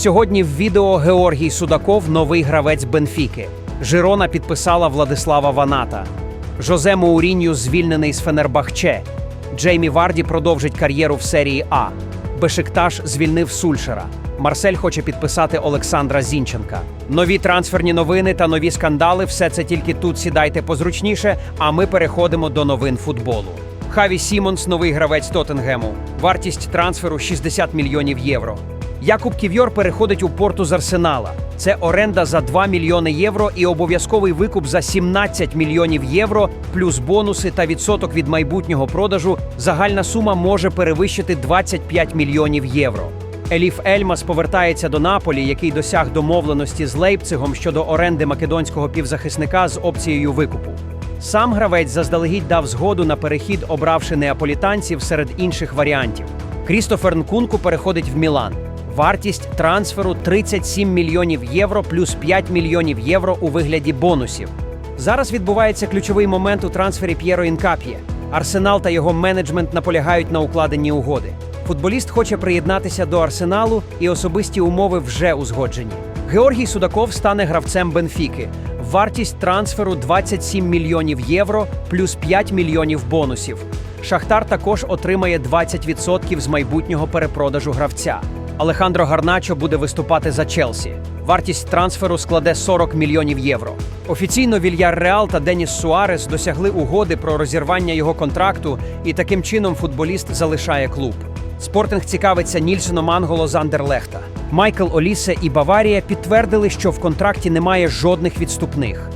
Сьогодні в відео Георгій Судаков, новий гравець Бенфіки. Жирона підписала Владислава Ваната. Жозе Моурінью звільнений з Фенербахче. Джеймі Варді продовжить кар'єру в серії А. Бешикташ звільнив Сульшера. Марсель хоче підписати Олександра Зінченка. Нові трансферні новини та нові скандали. Все це тільки тут сідайте позручніше. А ми переходимо до новин футболу. Хаві Сімонс, новий гравець Тоттенгему. Вартість трансферу 60 мільйонів євро. Якуб Ківьор переходить у порту з Арсенала. Це оренда за 2 мільйони євро і обов'язковий викуп за 17 мільйонів євро, плюс бонуси та відсоток від майбутнього продажу. Загальна сума може перевищити 25 мільйонів євро. Еліф Ельмас повертається до Наполі, який досяг домовленості з Лейпцигом щодо оренди македонського півзахисника з опцією викупу. Сам гравець заздалегідь дав згоду на перехід, обравши неаполітанців серед інших варіантів. Крістофер Нкунку переходить в Мілан. Вартість трансферу 37 мільйонів євро плюс 5 мільйонів євро у вигляді бонусів. Зараз відбувається ключовий момент у трансфері П'єро Інкап'є. Арсенал та його менеджмент наполягають на укладенні угоди. Футболіст хоче приєднатися до арсеналу, і особисті умови вже узгоджені. Георгій Судаков стане гравцем Бенфіки. Вартість трансферу 27 мільйонів євро плюс 5 мільйонів бонусів. Шахтар також отримає 20% з майбутнього перепродажу гравця. Алехандро Гарначо буде виступати за Челсі. Вартість трансферу складе 40 мільйонів євро. Офіційно Вільяр Реал та Деніс Суарес досягли угоди про розірвання його контракту, і таким чином футболіст залишає клуб. Спортинг цікавиться Нільсоном Анголо з Андерлехта. Майкл Олісе і Баварія підтвердили, що в контракті немає жодних відступних.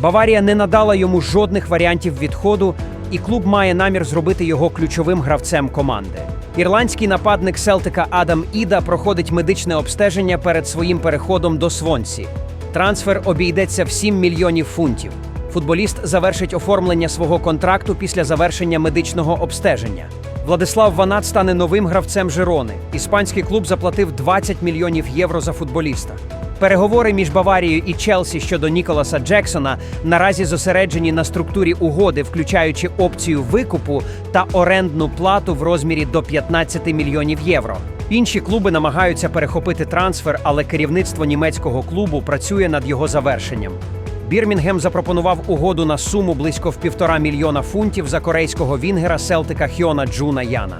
Баварія не надала йому жодних варіантів відходу, і клуб має намір зробити його ключовим гравцем команди. Ірландський нападник Селтика Адам Іда проходить медичне обстеження перед своїм переходом до Свонсі. Трансфер обійдеться в 7 мільйонів фунтів. Футболіст завершить оформлення свого контракту після завершення медичного обстеження. Владислав Ванат стане новим гравцем Жирони. Іспанський клуб заплатив 20 мільйонів євро за футболіста. Переговори між Баварією і Челсі щодо Ніколаса Джексона наразі зосереджені на структурі угоди, включаючи опцію викупу та орендну плату в розмірі до 15 мільйонів євро. Інші клуби намагаються перехопити трансфер, але керівництво німецького клубу працює над його завершенням. Бірмінгем запропонував угоду на суму близько в півтора мільйона фунтів за корейського вінгера Селтика Хьона Джуна Яна.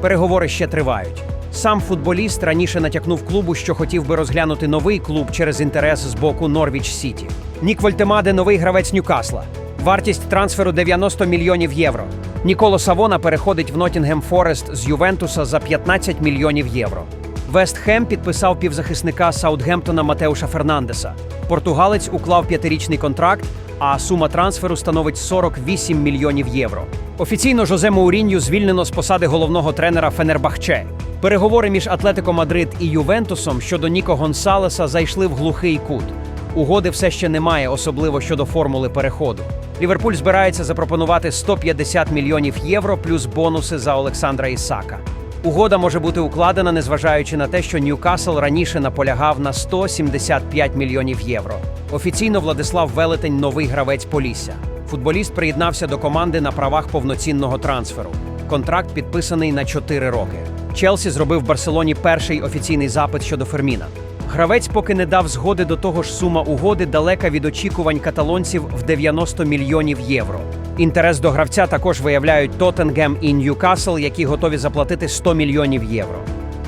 Переговори ще тривають. Сам футболіст раніше натякнув клубу, що хотів би розглянути новий клуб через інтерес з боку Норвіч Сіті. Нік Вольтемаде новий гравець Ньюкасла. Вартість трансферу 90 мільйонів євро. Ніколо Савона переходить в Нотінгем Форест з Ювентуса за 15 мільйонів євро. Вест Хем підписав півзахисника Саутгемптона Матеуша Фернандеса. Португалець уклав п'ятирічний контракт, а сума трансферу становить 48 мільйонів євро. Офіційно Жозе Моурінью звільнено з посади головного тренера Фенербахче. Переговори між Атлетико Мадрид і Ювентусом щодо Ніко Гонсалеса зайшли в глухий кут. Угоди все ще немає, особливо щодо формули переходу. Ліверпуль збирається запропонувати 150 мільйонів євро плюс бонуси за Олександра Ісака. Угода може бути укладена, незважаючи на те, що Ньюкасл раніше наполягав на 175 мільйонів євро. Офіційно Владислав Велетень новий гравець Полісся. Футболіст приєднався до команди на правах повноцінного трансферу. Контракт підписаний на 4 роки. Челсі зробив Барселоні перший офіційний запит щодо Ферміна. Гравець поки не дав згоди до того ж сума угоди далека від очікувань каталонців в 90 мільйонів євро. Інтерес до гравця також виявляють Тоттенгем і Ньюкасл, які готові заплатити 100 мільйонів євро.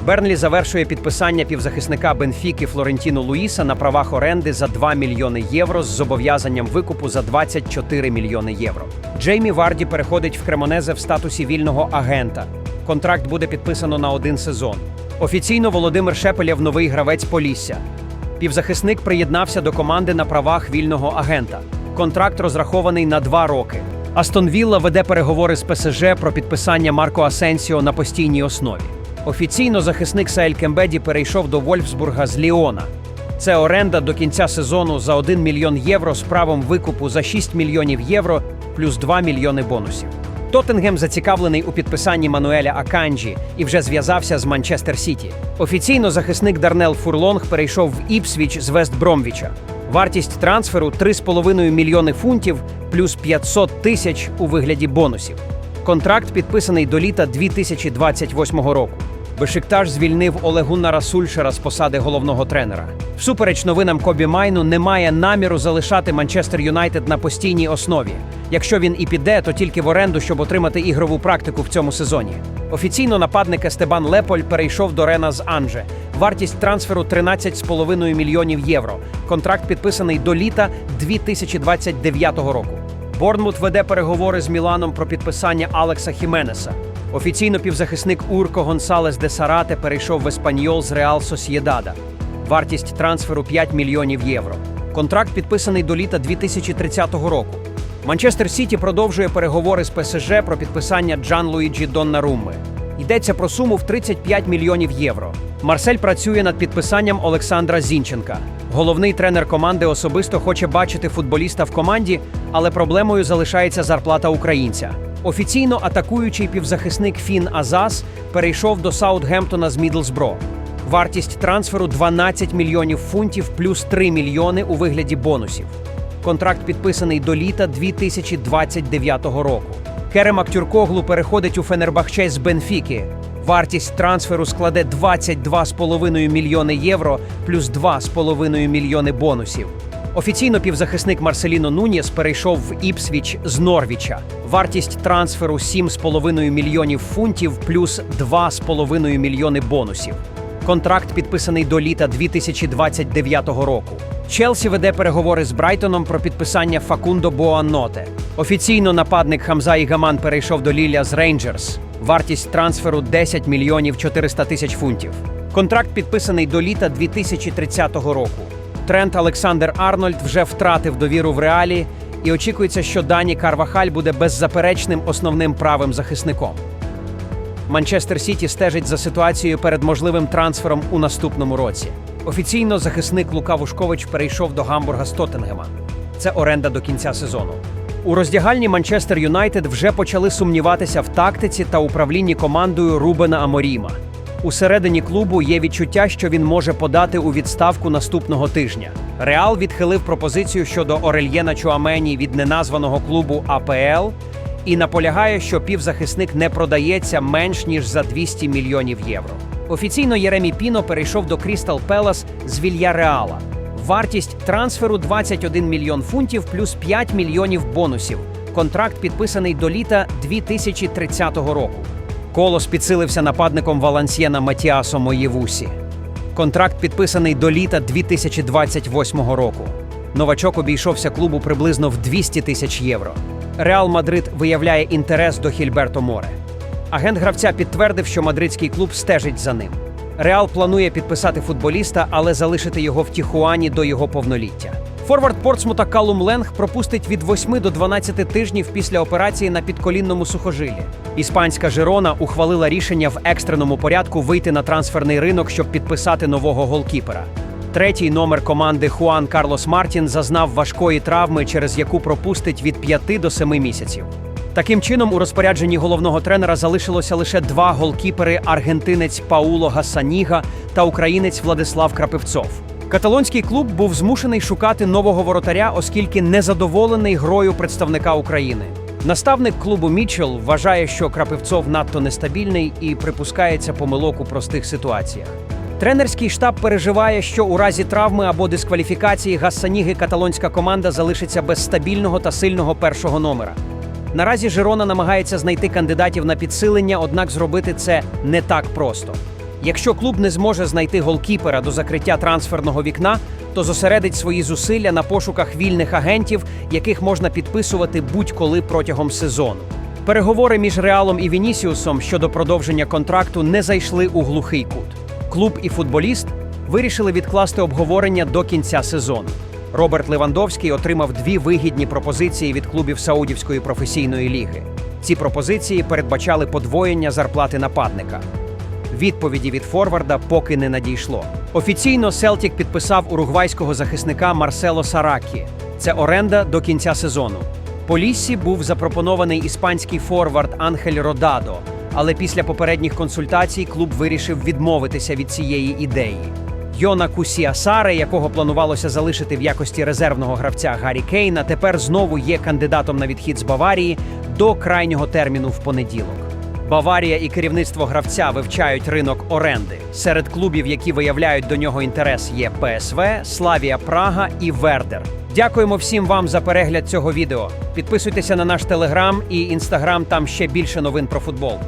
Бернлі завершує підписання півзахисника Бенфіки Флорентіно Луїса на правах оренди за 2 мільйони євро з зобов'язанням викупу за 24 мільйони євро. Джеймі Варді переходить в Кремонезе в статусі вільного агента. Контракт буде підписано на один сезон. Офіційно Володимир Шепелєв новий гравець Полісся. Півзахисник приєднався до команди на правах вільного агента. Контракт розрахований на два роки. Астон Вілла веде переговори з ПСЖ про підписання Марко Асенсіо на постійній основі. Офіційно захисник Саель Кембеді перейшов до Вольфсбурга з Ліона. Це оренда до кінця сезону за 1 мільйон євро з правом викупу за 6 мільйонів євро плюс 2 мільйони бонусів. Тоттенгем зацікавлений у підписанні Мануеля Аканджі і вже зв'язався з Манчестер Сіті. Офіційно захисник Дарнел Фурлонг перейшов в Іпсвіч з Вест Бромвіча. Вартість трансферу 3,5 мільйони фунтів плюс 500 тисяч у вигляді бонусів. Контракт підписаний до літа 2028 року. Бешикташ звільнив Олегуна Сульшера з посади головного тренера. Всупереч новинам Кобі Майну немає наміру залишати Манчестер Юнайтед на постійній основі. Якщо він і піде, то тільки в оренду, щоб отримати ігрову практику в цьому сезоні. Офіційно нападник Естебан Леполь перейшов до Рена з Анже. Вартість трансферу 13,5 мільйонів євро. Контракт підписаний до літа 2029 року. Борнмут веде переговори з Міланом про підписання Алекса Хіменеса. Офіційно півзахисник Урко Гонсалес де Сарате перейшов в Еспаньол з Реал Сосєдада. Вартість трансферу 5 мільйонів євро. Контракт підписаний до літа 2030 року. Манчестер Сіті продовжує переговори з ПСЖ про підписання Джан Луїджі Доннарумми. Йдеться про суму в 35 мільйонів євро. Марсель працює над підписанням Олександра Зінченка. Головний тренер команди особисто хоче бачити футболіста в команді, але проблемою залишається зарплата українця. Офіційно атакуючий півзахисник Фін Азас перейшов до Саутгемптона з Мідлсбро. Вартість трансферу 12 мільйонів фунтів плюс 3 мільйони у вигляді бонусів. Контракт підписаний до літа 2029 року. Керем Актюркоглу переходить у Фенербахче з Бенфіки. Вартість трансферу складе 22,5 мільйони євро плюс 2,5 мільйони бонусів. Офіційно півзахисник Марселіно Нуніс перейшов в Іпсвіч з Норвіча. Вартість трансферу 7,5 мільйонів фунтів плюс 2,5 мільйони бонусів. Контракт підписаний до літа 2029 року. Челсі веде переговори з Брайтоном про підписання Факундо Боанноте. Офіційно нападник Хамза Ігаман перейшов до Лілля з Рейнджерс. Вартість трансферу 10 мільйонів 400 тисяч фунтів. Контракт підписаний до літа 2030 року. Трент Олександр Арнольд вже втратив довіру в реалі, і очікується, що Дані Карвахаль буде беззаперечним основним правим захисником. Манчестер Сіті стежить за ситуацією перед можливим трансфером у наступному році. Офіційно захисник Лука Вушкович перейшов до Гамбурга з Тоттенгема. Це оренда до кінця сезону. У роздягальні Манчестер Юнайтед вже почали сумніватися в тактиці та управлінні командою Рубена Аморіма. Усередині клубу є відчуття, що він може подати у відставку наступного тижня. Реал відхилив пропозицію щодо Орельєна Чуамені від неназваного клубу АПЛ і наполягає, що півзахисник не продається менш ніж за 200 мільйонів євро. Офіційно Єремі Піно перейшов до Крістал Пелас з Вільяреала. Вартість трансферу 21 мільйон фунтів плюс 5 мільйонів бонусів. Контракт підписаний до літа 2030 року. Колос підсилився нападником Валансьєна Матіасо Моєвусі. Контракт підписаний до літа 2028 року. Новачок обійшовся клубу приблизно в 200 тисяч євро. Реал Мадрид виявляє інтерес до Хільберто Море. Агент гравця підтвердив, що мадридський клуб стежить за ним. Реал планує підписати футболіста, але залишити його в Тіхуані до його повноліття. Форвард Портсмута Калум Ленг пропустить від 8 до 12 тижнів після операції на підколінному сухожилі. Іспанська Жирона ухвалила рішення в екстреному порядку вийти на трансферний ринок, щоб підписати нового голкіпера. Третій номер команди Хуан Карлос Мартін зазнав важкої травми, через яку пропустить від 5 до 7 місяців. Таким чином, у розпорядженні головного тренера залишилося лише два голкіпери: аргентинець Пауло Гасаніга та українець Владислав Крапивцов. Каталонський клуб був змушений шукати нового воротаря, оскільки незадоволений грою представника України. Наставник клубу Мічел вважає, що Крапивцов надто нестабільний і припускається помилок у простих ситуаціях. Тренерський штаб переживає, що у разі травми або дискваліфікації Гассаніги каталонська команда залишиться без стабільного та сильного першого номера. Наразі Жирона намагається знайти кандидатів на підсилення, однак зробити це не так просто. Якщо клуб не зможе знайти голкіпера до закриття трансферного вікна, то зосередить свої зусилля на пошуках вільних агентів, яких можна підписувати будь-коли протягом сезону. Переговори між Реалом і Вінісіусом щодо продовження контракту не зайшли у глухий кут. Клуб і футболіст вирішили відкласти обговорення до кінця сезону. Роберт Левандовський отримав дві вигідні пропозиції від клубів Саудівської професійної ліги. Ці пропозиції передбачали подвоєння зарплати нападника. Відповіді від Форварда поки не надійшло. Офіційно Селтік підписав уругвайського захисника Марсело Саракі. Це оренда до кінця сезону. По Ліссі був запропонований іспанський форвард Анхель Родадо, але після попередніх консультацій клуб вирішив відмовитися від цієї ідеї. Йона Кусіасаре, якого планувалося залишити в якості резервного гравця Гаррі Кейна, тепер знову є кандидатом на відхід з Баварії до крайнього терміну в понеділок. Баварія і керівництво гравця вивчають ринок оренди. Серед клубів, які виявляють до нього інтерес, є ПСВ, Славія Прага і Вердер. Дякуємо всім вам за перегляд цього відео. Підписуйтеся на наш телеграм і інстаграм. Там ще більше новин про футбол.